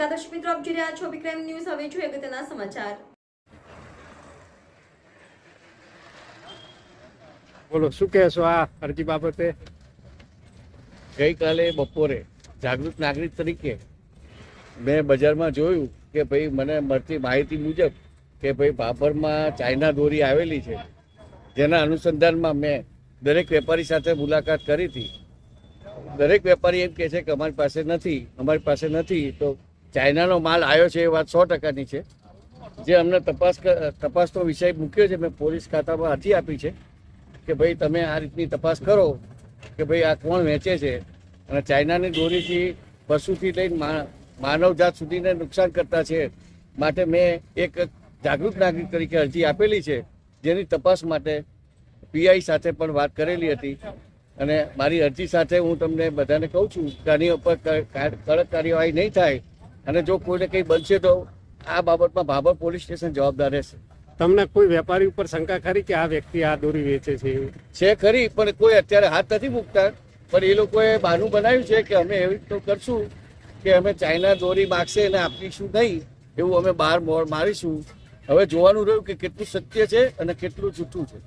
નમસ્કાર દર્શક મિત્રો આપ જોઈ રહ્યા છો વિક્રમ ન્યૂઝ હવે જોઈએ અગત્યના સમાચાર. બોલો શું કહેશો આ અરજી બાબતે? ગઈકાલે બપોરે જાગૃત નાગરિક તરીકે મેં બજારમાં જોયું કે ભાઈ મને મળતી માહિતી મુજબ કે ભાઈ બાબરમાં ચાઇના દોરી આવેલી છે. જેના અનુસંધાનમાં મેં દરેક વેપારી સાથે મુલાકાત કરી હતી. દરેક વેપારી એમ કહે છે કે અમારી પાસે નથી અમારી પાસે નથી તો ચાઇનાનો માલ આવ્યો છે એ વાત સો ટકાની છે. જે અમને તપાસ તપાસનો વિષય મૂક્યો છે, મેં પોલીસ ખાતામાં અરજી આપી છે કે ભાઈ તમે આ રીતની તપાસ કરો કે ભાઈ આ કોણ વેચે છે અને ચાઇનાની દોરીથી પશુથી લઈને માનવજાત સુધીને નુકસાન કરતા છે માટે મેં એક જાગૃત નાગરિક તરીકે અરજી આપેલી છે, જેની તપાસ માટે પીઆઈ સાથે પણ વાત કરેલી હતી અને મારી અરજી સાથે હું તમને બધાને કહું છું કે આની ઉપર કડક કાર્યવાહી નહીં થાય અને જો કોઈને કંઈ બનશે તો આ બાબતમાં ભાભર પોલીસ સ્ટેશન જવાબદાર રહેશે. તમને કોઈ વેપારી ઉપર શંકા ખરી કે આ વ્યક્તિ આ દોરી વેચે છે છે ખરી પણ કોઈ અત્યારે હાથ નથી મૂકતા. પણ એ લોકોએ બહાનું બનાવ્યું છે કે અમે એવી તો કરશું કે અમે ચાઇના દોરી માગશે અને આપીશું નહીં એવું અમે બહાર મોર મારીશું. હવે જોવાનું રહ્યું કે કેટલું સત્ય છે અને કેટલું જૂઠું છે.